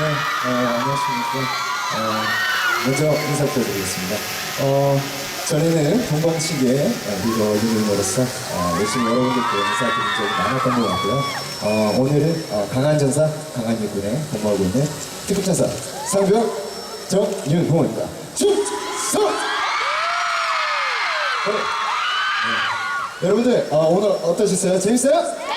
네, 어, 안녕하십니까. 어, 먼저 인사드리겠습니다. 어, 전에는 동방신기의 리더 유민으로서 어, 열심히 여러분들께 인사드린 적이 많았던 것 같고요. 어, 오늘은 어, 강한 전사 강한 일군에 근무하고 있는 특급 전사 상병 정윤홍입니다. 충성! 네. 네. 여러분들 어, 오늘 어떠셨어요? 재밌어요?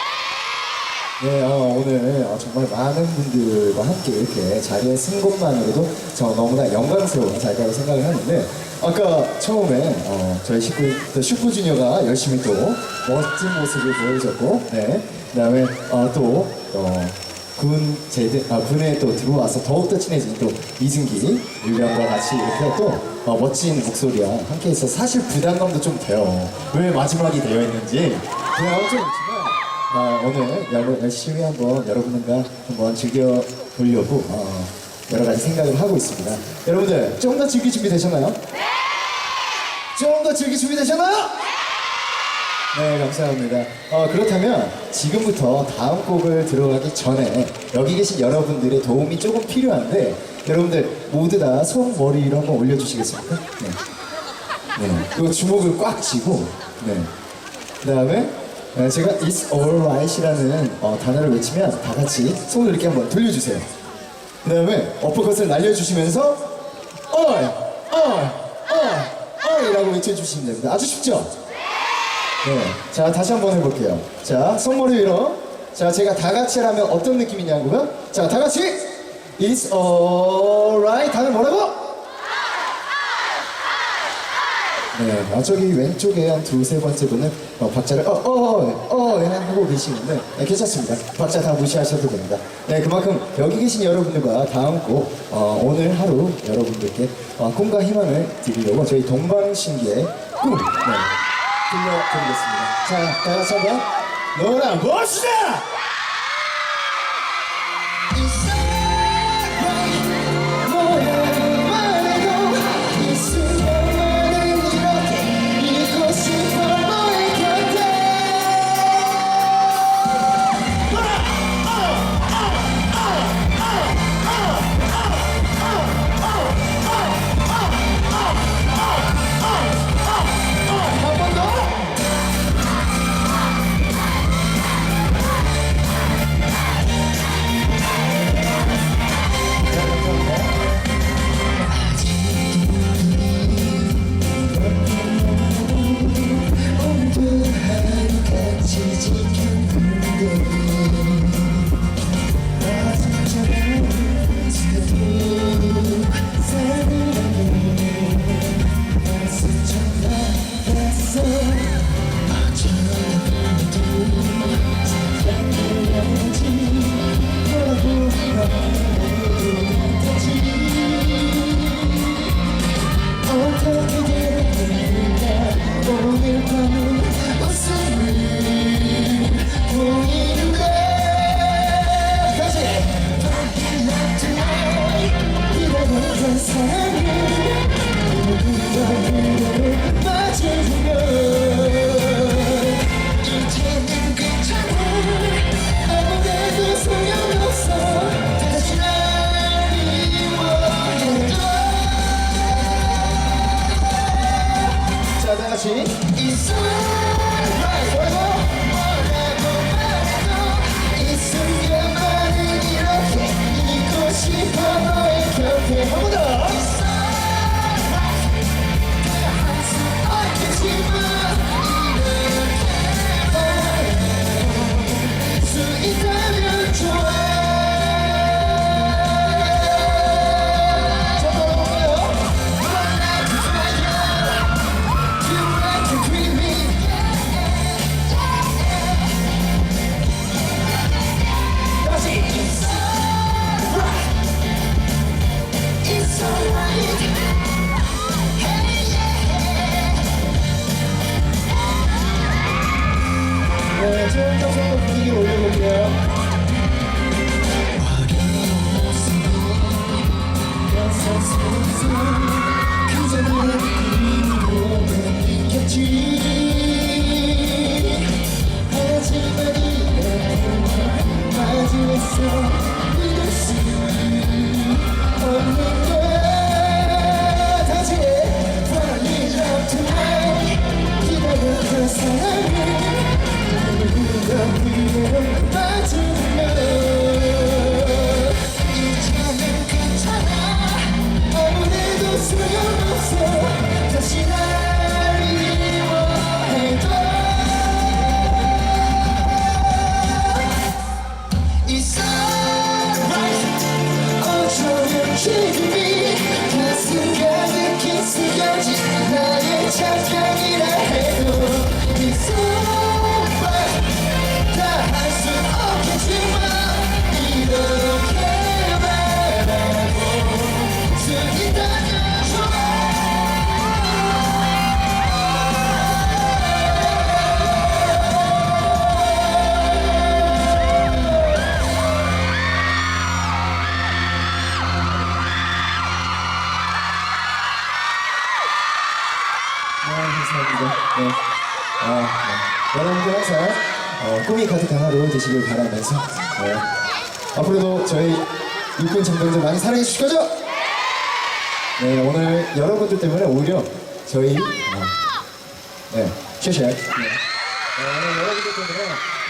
네, 어, 오늘 어, 정말 많은 분들과 함께 이렇게 자리에 쓴 것만으로도 저 너무나 영광스러운 자리라고 생각을 하는데 아까 처음에 어, 저희 식구, 또 슈퍼주니어가 열심히 또 멋진 모습을 보여줬고 네, 그다음에 어, 또 어, 군 제대 아, 군에 또 들어와서 더욱더 친해진 또 이승기 유령과 같이 이렇게 또 어, 멋진 목소리와 함께 있어 서 사실 부담감도 좀 돼요. 왜 마지막이 되어 있는지 부담감 좀 아, 오늘 여러, 열심히 한번 여러분들과 한번 즐겨보려고 어, 여러 가지 생각을 하고 있습니다. 여러분들 좀 더 즐길 준비 되셨나요? 네! 좀 더 즐길 준비 되셨나요? 네, 감사합니다. 어, 그렇다면 지금부터 다음 곡을 들어가기 전에 여기 계신 여러분들의 도움이 조금 필요한데 여러분들 모두 다 손 머리 위로 한번 올려주시겠습니까? 네. 네. 그리고 주먹을 꽉 쥐고 네. 그 다음에 제가 It's alright이라는 어, 단어를 외치면 다 같이 손을 이렇게 한번 돌려주세요. 그 다음에 어퍼컷을 날려주시면서 어이, 어이, 어이, 어이라고 외쳐주시면 됩니다. 아주 쉽죠? 네. 자, 다시 한번 해볼게요. 자, 손머리 위로. 자, 제가 다 같이 하면 어떤 느낌이냐고요? 자, 다 같이 It's alright. 다들 뭐라고? 네, 아, 저기 왼쪽에 한 두세 번째 분은 어, 박자를 어, 어, 어, 어, 하고 계시는데 네, 괜찮습니다. 박자 다 무시하셔도 됩니다. 네, 그만큼 여기 계신 여러분들과 다음 곡 어, 오늘 하루 여러분들께 어, 꿈과 희망을 드리려고 저희 동방신기의 꿈 네, 들려드리겠습니다. 자, 다 같이 한번 노래 봅시다! 그대를 맞이하면 이제는 하 세상이라 해도 있어 네. 아, 네. 여러분들 항상 어, 꿈이 가득한 하루 되시길 바라면서 네. 앞으로도 저희 육군 장병들 많이 사랑해 주실 거죠? 네, 오늘 여러분들 때문에 오히려 저희 어, 네, 쉐쉐 네. 네, 오늘 여러분들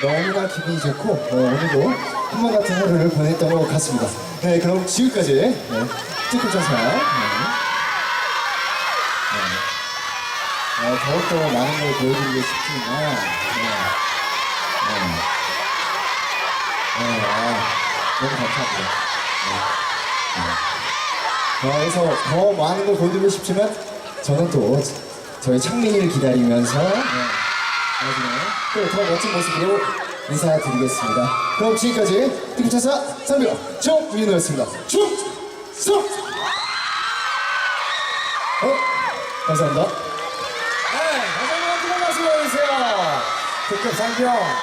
때문에 너무나 기분이 좋고 어, 오늘도 한번 같은 하루를 보냈던 것 같습니다. 네, 그럼 지금까지 네, 특급전사 네. 어, 더욱더 많은 걸 보여드리고 싶지만, 네. 네. 네, 아, 너무 감사합니다. 네. 네. 어, 그래서 더 많은 걸 보여드리고 싶지만, 저는 또 저희 창민이를 기다리면서, 네. 나중에 또더 멋진 모습으로 인사드리겠습니다. 그럼 지금까지 특급차사 상비어 정민호였습니다. 충성! 어? 감사합니다. 네, 다시 한